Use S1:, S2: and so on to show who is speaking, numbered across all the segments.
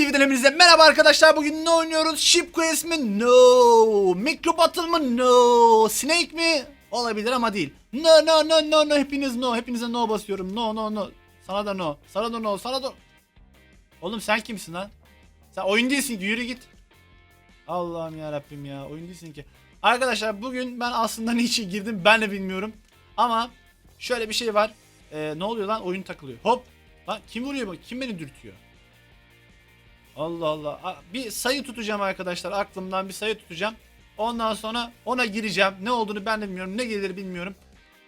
S1: TV'den hepinize merhaba arkadaşlar. Bugün ne oynuyoruz? Ship Quest mi? No. Micro Battle mı? No. Snake mi? Olabilir ama değil. No no no no no. Hepiniz no. Hepinize no basıyorum. No no no. Sana da no. Sana da no. Sana da... Oğlum sen kimsin lan? Sen oyun değilsin ki. Yürü git. Allah'ım ya Rabbim ya. Oyun değilsin ki. Arkadaşlar bugün ben aslında niçin girdim ben de bilmiyorum. Ama şöyle bir şey var. Ee, ne oluyor lan? Oyun takılıyor. Hop. Lan kim vuruyor? Kim beni dürtüyor? Allah Allah. Bir sayı tutacağım arkadaşlar. Aklımdan bir sayı tutacağım. Ondan sonra ona gireceğim. Ne olduğunu ben de bilmiyorum. Ne gelir bilmiyorum.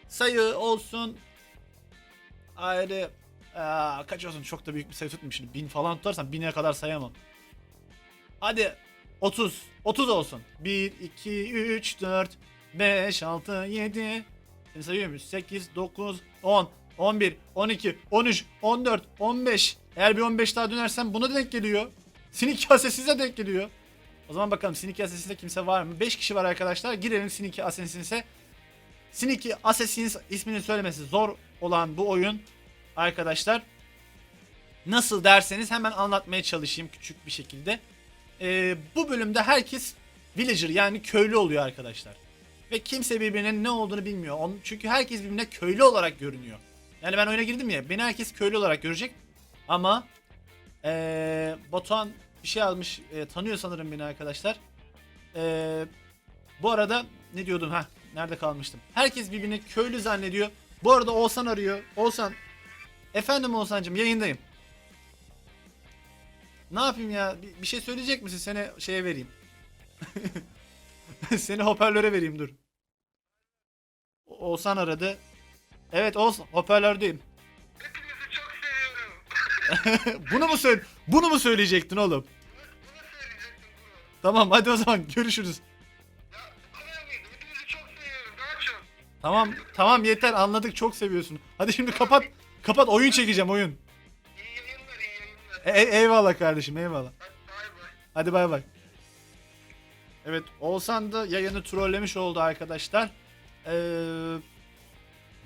S1: Sayı olsun. Ayrı. Aa, kaç olsun? Çok da büyük bir sayı tutmayayım şimdi. Bin falan tutarsam bine kadar sayamam. Hadi 30. 30 olsun. 1, 2, 3, 4, 5, 6, 7. Seni sayıyor muyuz? 8, 9, 10, 11, 12, 13, 14, 15. Eğer bir 15 daha dönersem buna denk geliyor. Sinik kasesize denk geliyor. O zaman bakalım Sinik Assassin'de kimse var mı? 5 kişi var arkadaşlar. Girelim Sinik Assassin'e. Sinik Assassin's ismini söylemesi zor olan bu oyun arkadaşlar. Nasıl derseniz hemen anlatmaya çalışayım küçük bir şekilde. Ee, bu bölümde herkes villager yani köylü oluyor arkadaşlar. Ve kimse birbirinin ne olduğunu bilmiyor. Çünkü herkes birbirine köylü olarak görünüyor. Yani ben oyuna girdim ya beni herkes köylü olarak görecek. Ama ee, Batuhan bir şey almış ee, tanıyor sanırım beni arkadaşlar. Ee, bu arada ne diyordum ha nerede kalmıştım. Herkes birbirini köylü zannediyor. Bu arada Oğuzhan arıyor. Oğuzhan efendim Oğuzhan'cım yayındayım. Ne yapayım ya? Bir, bir şey söyleyecek misin? Seni şeye vereyim. Seni hoparlöre vereyim dur. Oğuzhan aradı. Evet Oğuzhan hoparlördeyim. Bunu mu söyle bunu mu söyleyecektin oğlum? Tamam hadi o zaman görüşürüz. Tamam tamam yeter anladık çok seviyorsun. Hadi şimdi kapat kapat oyun çekeceğim oyun. E- eyvallah kardeşim eyvallah.
S2: Hadi bay bay.
S1: Evet Oğuzhan da yayını trollemiş oldu arkadaşlar. Ee,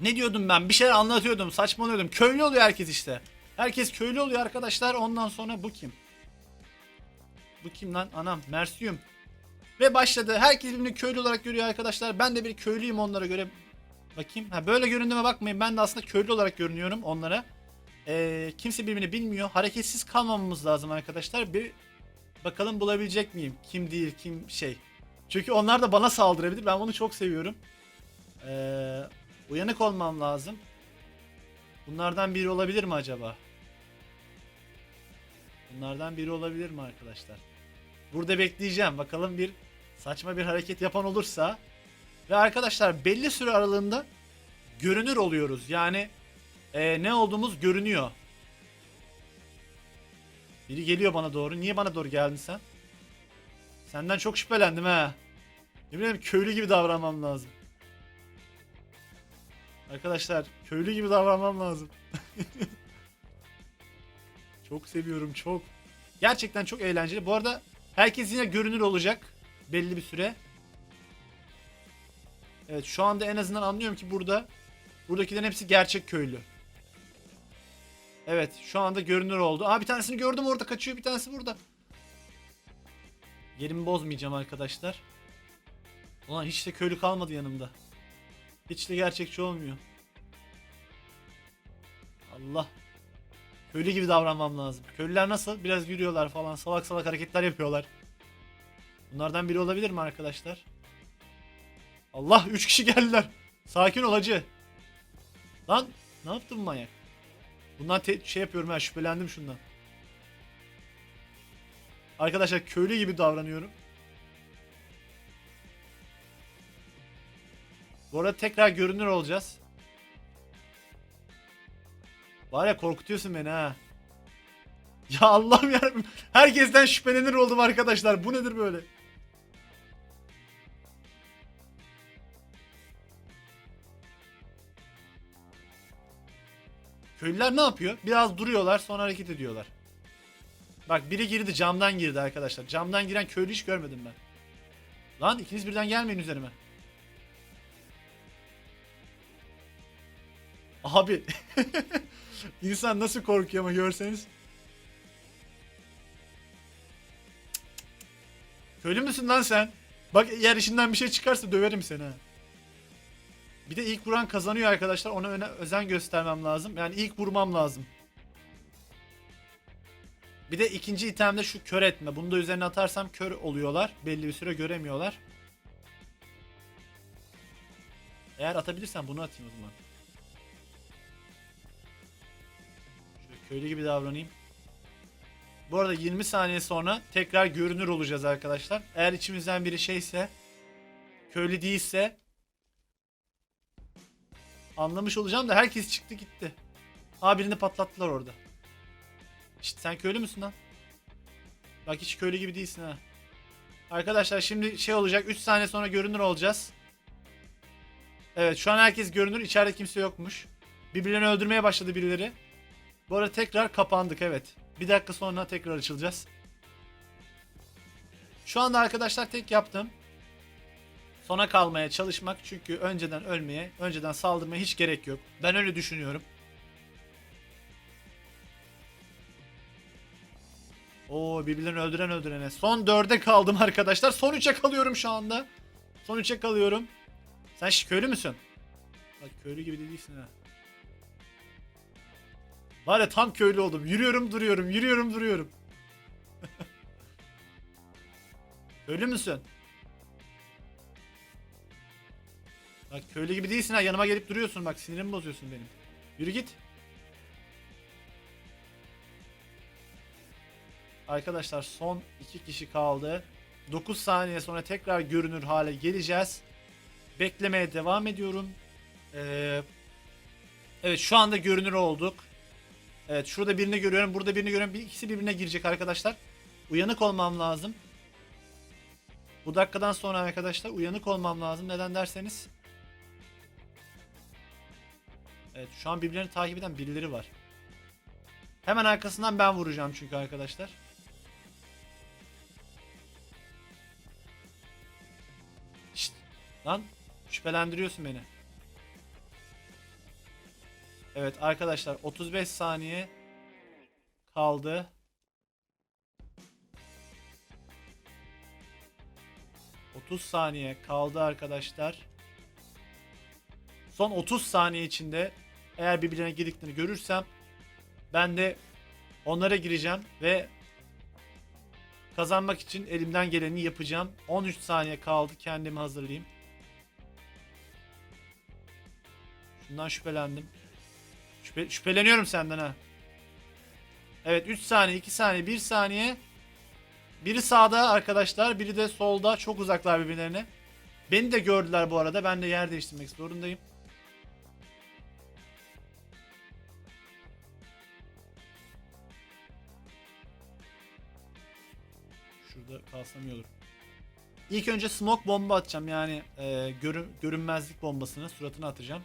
S1: ne diyordum ben? Bir şeyler anlatıyordum, saçmalıyordum. Köylü oluyor herkes işte. Herkes köylü oluyor arkadaşlar. Ondan sonra bu kim? Bu kim lan? Anam, Mersiyum. Ve başladı. Herkes birbirini köylü olarak görüyor arkadaşlar. Ben de bir köylüyüm onlara göre. Bakayım. Ha böyle göründüğüme bakmayın. Ben de aslında köylü olarak görünüyorum onlara. Ee, kimse birbirini bilmiyor. Hareketsiz kalmamamız lazım arkadaşlar. Bir Bakalım bulabilecek miyim? Kim değil, kim şey. Çünkü onlar da bana saldırabilir. Ben bunu çok seviyorum. Ee, uyanık olmam lazım. Bunlardan biri olabilir mi acaba? Bunlardan biri olabilir mi arkadaşlar? Burada bekleyeceğim. Bakalım bir saçma bir hareket yapan olursa. Ve arkadaşlar belli süre aralığında görünür oluyoruz. Yani ee, ne olduğumuz görünüyor. Biri geliyor bana doğru. Niye bana doğru geldin sen? Senden çok şüphelendim ha. Ne bileyim köylü gibi davranmam lazım. Arkadaşlar köylü gibi davranmam lazım. çok seviyorum çok. Gerçekten çok eğlenceli. Bu arada herkes yine görünür olacak. Belli bir süre. Evet şu anda en azından anlıyorum ki burada buradakilerin hepsi gerçek köylü. Evet şu anda görünür oldu. Aa bir tanesini gördüm orada kaçıyor bir tanesi burada. Yerimi bozmayacağım arkadaşlar. Ulan hiç de köylü kalmadı yanımda. Hiç de gerçekçi olmuyor. Allah. Köylü gibi davranmam lazım. Köylüler nasıl? Biraz yürüyorlar falan. Salak salak hareketler yapıyorlar. Bunlardan biri olabilir mi arkadaşlar? Allah 3 kişi geldiler. Sakin ol hacı. Lan ne yaptın manyak? Bundan şey yapıyorum ha şüphelendim şundan. Arkadaşlar köylü gibi davranıyorum. Bu arada tekrar görünür olacağız. Var ya korkutuyorsun beni ha. Ya Allah'ım yarabbim. Herkesten şüphelenir oldum arkadaşlar. Bu nedir böyle? Köylüler ne yapıyor? Biraz duruyorlar sonra hareket ediyorlar. Bak biri girdi camdan girdi arkadaşlar. Camdan giren köylü hiç görmedim ben. Lan ikiniz birden gelmeyin üzerime. Abi. İnsan nasıl korkuyor ama görseniz. Köylü müsün lan sen? Bak eğer işinden bir şey çıkarsa döverim seni. Bir de ilk vuran kazanıyor arkadaşlar. Ona öne, özen göstermem lazım. Yani ilk vurmam lazım. Bir de ikinci itemde şu kör etme. Bunu da üzerine atarsam kör oluyorlar. Belli bir süre göremiyorlar. Eğer atabilirsem bunu atayım o zaman. Köylü gibi davranayım. Bu arada 20 saniye sonra tekrar görünür olacağız arkadaşlar. Eğer içimizden biri şeyse köylü değilse anlamış olacağım da herkes çıktı gitti. Aa birini patlattılar orada. İşte sen köylü müsün lan? Bak hiç köylü gibi değilsin ha. Arkadaşlar şimdi şey olacak 3 saniye sonra görünür olacağız. Evet şu an herkes görünür içeride kimse yokmuş. Birbirlerini öldürmeye başladı birileri. Bu arada tekrar kapandık evet. Bir dakika sonra tekrar açılacağız. Şu anda arkadaşlar tek yaptım. Sona kalmaya çalışmak çünkü önceden ölmeye, önceden saldırmaya hiç gerek yok. Ben öyle düşünüyorum. Oo birbirlerini öldüren öldürene. Son 4'e kaldım arkadaşlar. Son 3'e kalıyorum şu anda. Son 3'e kalıyorum. Sen köylü müsün? Bak köylü gibi de değilsin ha. Var ya tam köylü oldum. Yürüyorum duruyorum, yürüyorum duruyorum. köylü müsün? Bak köylü gibi değilsin ha. Yanıma gelip duruyorsun bak sinirimi bozuyorsun benim. Yürü git. Arkadaşlar son 2 kişi kaldı. 9 saniye sonra tekrar görünür hale geleceğiz. Beklemeye devam ediyorum. Ee, evet şu anda görünür olduk. Evet şurada birini görüyorum. Burada birini görüyorum. Bir ikisi birbirine girecek arkadaşlar. Uyanık olmam lazım. Bu dakikadan sonra arkadaşlar uyanık olmam lazım. Neden derseniz. Evet şu an birbirlerini takip eden birileri var. Hemen arkasından ben vuracağım çünkü arkadaşlar. Şşt, lan şüphelendiriyorsun beni. Evet arkadaşlar 35 saniye kaldı. ...30 saniye kaldı arkadaşlar. Son 30 saniye içinde... ...eğer birbirlerine girdiklerini görürsem... ...ben de... ...onlara gireceğim ve... ...kazanmak için elimden geleni yapacağım. 13 saniye kaldı kendimi hazırlayayım. Şundan şüphelendim. Şüphe- şüpheleniyorum senden ha. Evet 3 saniye, 2 saniye, 1 saniye. Biri sağda arkadaşlar, biri de solda. Çok uzaklar birbirlerine. Beni de gördüler bu arada. Ben de yer değiştirmek zorundayım. Şurada kalsam iyi olur. İlk önce smoke bomba atacağım yani e, görün, görünmezlik bombasını suratına atacağım.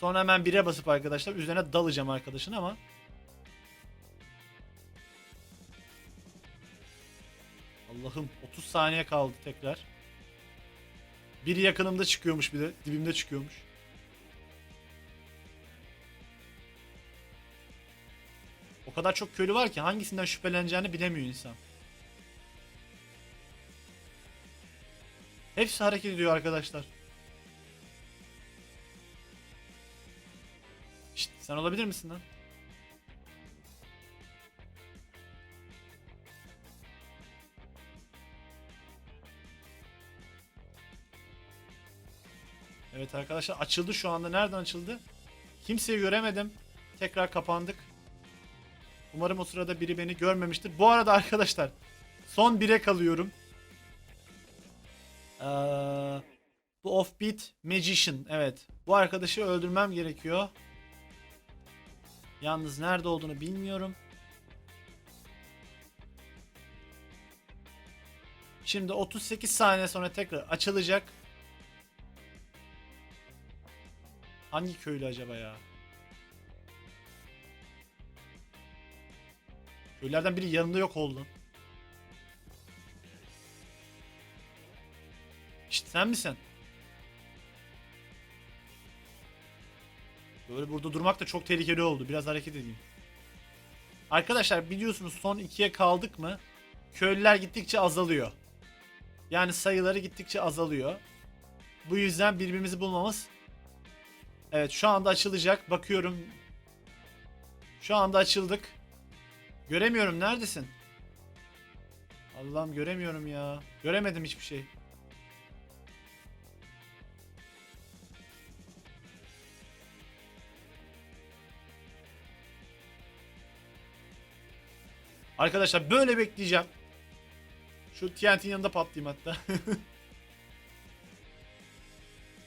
S1: Sonra hemen bire basıp arkadaşlar üzerine dalacağım arkadaşın ama Allah'ım 30 saniye kaldı tekrar. Biri yakınımda çıkıyormuş bir de dibimde çıkıyormuş. O kadar çok köylü var ki hangisinden şüpheleneceğini bilemiyor insan. Hepsi hareket ediyor arkadaşlar. Sen olabilir misin lan? Evet arkadaşlar açıldı şu anda. Nereden açıldı? Kimseyi göremedim. Tekrar kapandık. Umarım o sırada biri beni görmemiştir. Bu arada arkadaşlar son 1'e kalıyorum. Ee, bu Offbeat Magician. Evet. Bu arkadaşı öldürmem gerekiyor. Yalnız nerede olduğunu bilmiyorum. Şimdi 38 saniye sonra tekrar açılacak. Hangi köylü acaba ya? Köylerden biri yanında yok oldu. İşte sen misin? Böyle burada durmak da çok tehlikeli oldu. Biraz hareket edeyim. Arkadaşlar biliyorsunuz son ikiye kaldık mı? Köylüler gittikçe azalıyor. Yani sayıları gittikçe azalıyor. Bu yüzden birbirimizi bulmamız Evet şu anda açılacak. Bakıyorum. Şu anda açıldık. Göremiyorum. Neredesin? Allah'ım göremiyorum ya. Göremedim hiçbir şey. Arkadaşlar böyle bekleyeceğim. Şu TNT'nin yanında patlayayım hatta.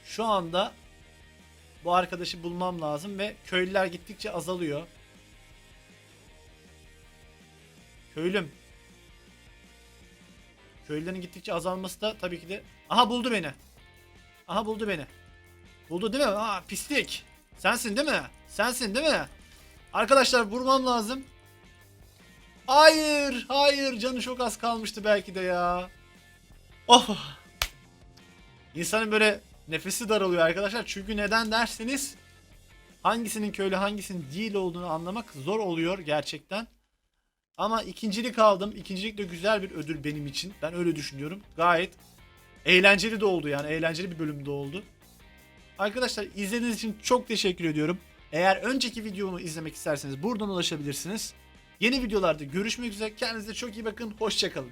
S1: Şu anda bu arkadaşı bulmam lazım ve köylüler gittikçe azalıyor. Köylüm. Köylülerin gittikçe azalması da tabii ki de... Aha buldu beni. Aha buldu beni. Buldu değil mi? Aa pislik. Sensin değil mi? Sensin değil mi? Arkadaşlar vurmam lazım. Hayır, hayır. Canı çok az kalmıştı belki de ya. Oh. İnsanın böyle nefesi daralıyor arkadaşlar. Çünkü neden derseniz hangisinin köylü hangisinin değil olduğunu anlamak zor oluyor gerçekten. Ama ikincilik aldım. İkincilik de güzel bir ödül benim için. Ben öyle düşünüyorum. Gayet eğlenceli de oldu yani. Eğlenceli bir bölümde oldu. Arkadaşlar izlediğiniz için çok teşekkür ediyorum. Eğer önceki videomu izlemek isterseniz buradan ulaşabilirsiniz. Yeni videolarda görüşmek üzere. Kendinize çok iyi bakın. Hoşçakalın.